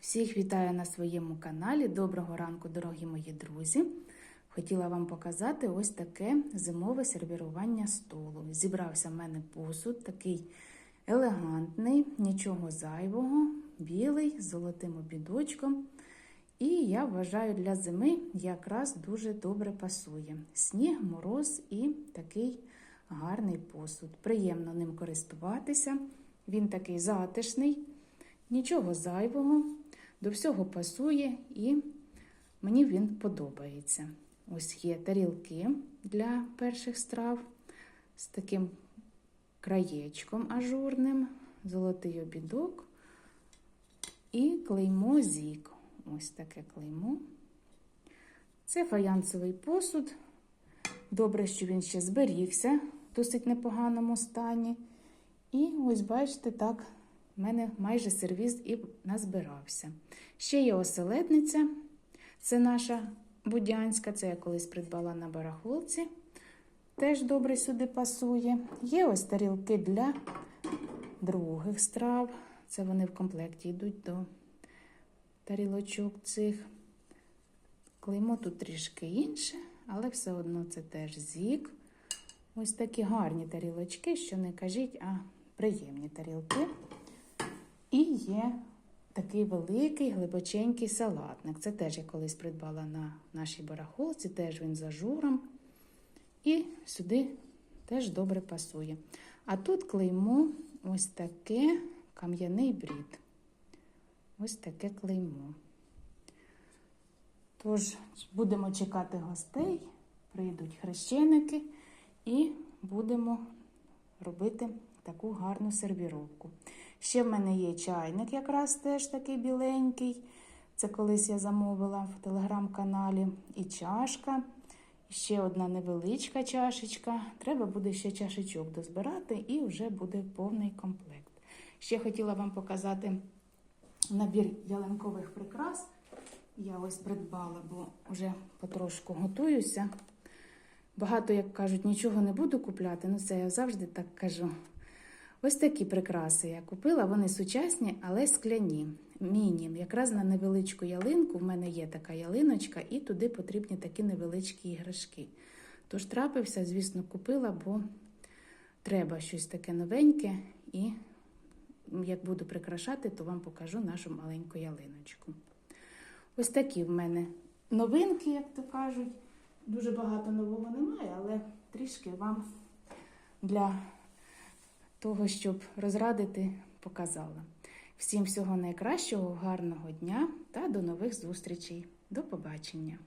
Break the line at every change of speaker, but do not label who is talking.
Всіх вітаю на своєму каналі. Доброго ранку, дорогі мої друзі. Хотіла вам показати ось таке зимове сервірування столу. Зібрався в мене посуд, такий елегантний, нічого зайвого, білий, з золотим обідочком. І я вважаю, для зими якраз дуже добре пасує. Сніг, мороз і такий гарний посуд. Приємно ним користуватися. Він такий затишний, нічого зайвого, до всього пасує і мені він подобається. Ось є тарілки для перших страв з таким краєчком ажурним, золотий обідок і клеймо зік. Ось таке клеймо. Це фаянсовий посуд. Добре, що він ще зберігся в досить непоганому стані. І ось, бачите, так, в мене майже сервіз і назбирався. Ще є оселедниця. Це наша будянська, це я колись придбала на барахолці. Теж добре сюди пасує. Є ось тарілки для других страв. Це вони в комплекті йдуть до тарілочок цих. Клеймо тут трішки інше, але все одно це теж зік. Ось такі гарні тарілочки, що не кажіть, а приємні тарілки. І є такий великий глибоченький салатник. Це теж я колись придбала на нашій барахолці, теж він з ажуром. І сюди теж добре пасує. А тут клеймо ось таке кам'яний брід. Ось таке клеймо. Тож, будемо чекати гостей, прийдуть хрещеники і будемо робити таку гарну сервіровку. Ще в мене є чайник, якраз теж такий біленький. Це колись я замовила в телеграм-каналі. І чашка, ще одна невеличка чашечка. Треба буде ще чашечок дозбирати, і вже буде повний комплект. Ще хотіла вам показати набір ялинкових прикрас. Я ось придбала, бо вже потрошку готуюся. Багато, як кажуть, нічого не буду купляти, ну це я завжди так кажу. Ось такі прикраси я купила, вони сучасні, але скляні. Міні. Якраз на невеличку ялинку в мене є така ялиночка, і туди потрібні такі невеличкі іграшки. Тож трапився, звісно, купила, бо треба щось таке новеньке, і як буду прикрашати, то вам покажу нашу маленьку ялиночку. Ось такі в мене новинки, як то кажуть. Дуже багато нового немає, але трішки вам для того, щоб розрадити, показала. Всім всього найкращого, гарного дня та до нових зустрічей. До побачення!